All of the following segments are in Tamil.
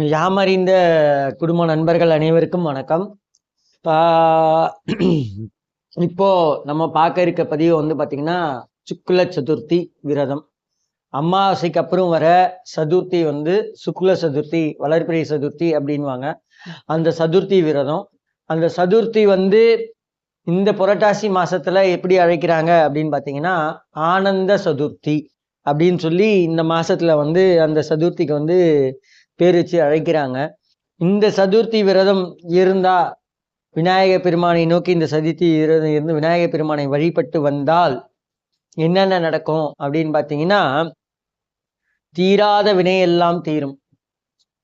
யாமறிந்த குடும்ப நண்பர்கள் அனைவருக்கும் வணக்கம். இப்போ நம்ம பார்க்க இருக்க பதிவு வந்து பார்த்தீங்கன்னா சுக்ல சதுர்த்தி விரதம். அமாவாசைக்கு அப்புறம் வர சதுர்த்தி வந்து சுக்ல சதுர்த்தி வளர்பிறை சதுர்த்தி அப்படின்வாங்க அந்த சதுர்த்தி விரதம். அந்த சதுர்த்தி வந்து இந்த புரட்டாசி மாசத்துல எப்படி அழைக்கிறாங்க அப்படின்னு பார்த்தீங்கன்னா ஆனந்த சதுர்த்தி அப்படின்னு சொல்லி இந்த மாசத்துல வந்து அந்த சதுர்த்திக்கு வந்து பேர் வச்சு அழைக்கிறாங்க. இந்த சதுர்த்தி விரதம் இருந்தா விநாயக பெருமானை நோக்கி இந்த சதுர்த்தி விரதம் இருந்து விநாயக பெருமானை வழிபட்டு வந்தால் என்னென்ன நடக்கும் அப்படின்னு பார்த்தீங்கன்னா தீராத வினையெல்லாம் தீரும்.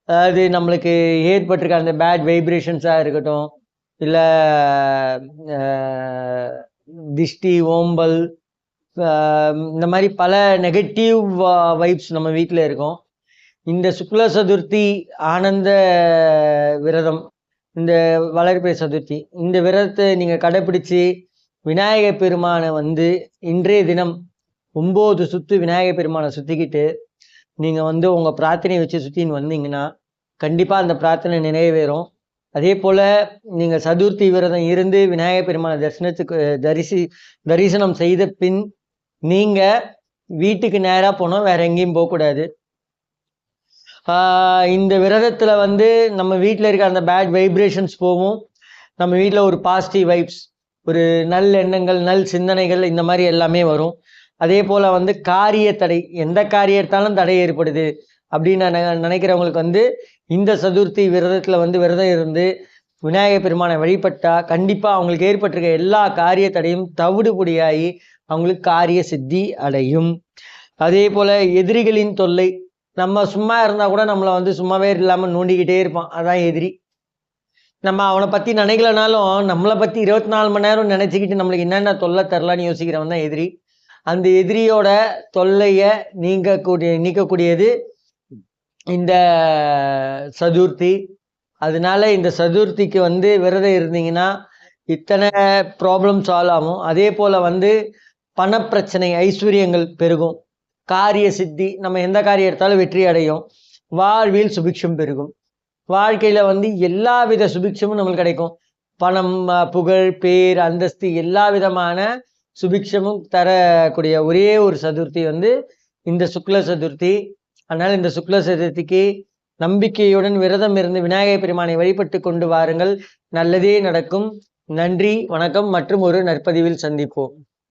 அதாவது நம்மளுக்கு ஏற்பட்டிருக்க அந்த பேட் வைப்ரேஷன்ஸாக இருக்கட்டும் இல்லை திஷ்டி ஓம்பல் இந்த மாதிரி பல நெகட்டிவ் வைப்ஸ் நம்ம வீட்டில் இருக்கும். இந்த சுக்ல சதுர்த்தி ஆனந்த விரதம் இந்த வளர்ப்பை சதுர்த்தி இந்த விரதத்தை நீங்கள் கடைப்பிடிச்சு விநாயக பெருமானை வந்து இன்றைய தினம் ஒம்பது சுற்று விநாயக பெருமானை சுற்றிக்கிட்டு நீங்கள் வந்து உங்கள் பிரார்த்தனையை வச்சு சுற்றின்னு வந்தீங்கன்னா கண்டிப்பாக அந்த பிரார்த்தனை நிறைவேறும். அதே போல் நீங்கள் சதுர்த்தி விரதம் இருந்து விநாயக பெருமான தரிசனத்துக்கு தரிசி தரிசனம் செய்த பின் நீங்கள் வீட்டுக்கு நேராக போனோம் வேற எங்கேயும் போகக்கூடாது. இந்த விரதத்தில் வந்து நம்ம வீட்டில் இருக்க அந்த பேட் வைப்ரேஷன்ஸ் போகும். நம்ம வீட்டில் ஒரு பாசிட்டிவ் வைப்ஸ் ஒரு நல் எண்ணங்கள் நல் சிந்தனைகள் இந்த மாதிரி எல்லாமே வரும். அதே போல் வந்து காரிய தடை எந்த காரியத்தாலும் தடை ஏற்படுது அப்படின்னு நினைக்கிறவங்களுக்கு வந்து இந்த சதுர்த்தி விரதத்தில் வந்து விரதம் இருந்து விநாயகர் பெருமானை வழிபட்டால் கண்டிப்பாக அவங்களுக்கு ஏற்பட்டிருக்க எல்லா காரிய தடையும் தவிடுபொடியாகி அவங்களுக்கு காரிய சித்தி அடையும். அதே போல் எதிரிகளின் தொல்லை நம்ம சும்மா இருந்தால் கூட நம்மளை வந்து சும்மாவே இல்லாமல் நோண்டிக்கிட்டே இருப்பான். அதான் எதிரி. நம்ம அவனை பற்றி நினைக்கலனாலும் நம்மளை பற்றி இருபத்தி நாலு மணி நேரம் நினச்சிக்கிட்டு நம்மளுக்கு என்னென்ன தொல்லை தரலான்னு யோசிக்கிறவன் தான் எதிரி. அந்த எதிரியோட தொல்லையை நீங்கக்கூடிய நீக்கக்கூடியது இந்த சதுர்த்தி. அதனால இந்த சதுர்த்திக்கு வந்து விரதம் இருந்தீங்கன்னா இத்தனை ப்ராப்ளம் சால்வ் ஆகும். அதே போல் வந்து பணப்பிரச்சனை ஐஸ்வர்யங்கள் பெருகும். காரிய சித்தி நம்ம எந்த காரியம் எடுத்தாலும் வெற்றி அடையும். வாழ்வில் சுபிக்ஷம் பெருகும். வாழ்க்கையில் வந்து எல்லா வித சுபிக்ஷமும் நம்மளுக்கு கிடைக்கும். பணம் புகழ் பேர் அந்தஸ்து எல்லா விதமான சுபிக்ஷமும் தரக்கூடிய ஒரே ஒரு சதுர்த்தி வந்து இந்த சுக்ல சதுர்த்தி. அதனால் இந்த சுக்ல சதுர்த்திக்கு நம்பிக்கையுடன் விரதம் இருந்து விநாயகர் பெருமானை வழிபட்டு கொண்டு வாருங்கள். நல்லதே நடக்கும். நன்றி வணக்கம் மற்றும் ஒரு நற்பதிவில் சந்திப்போம்.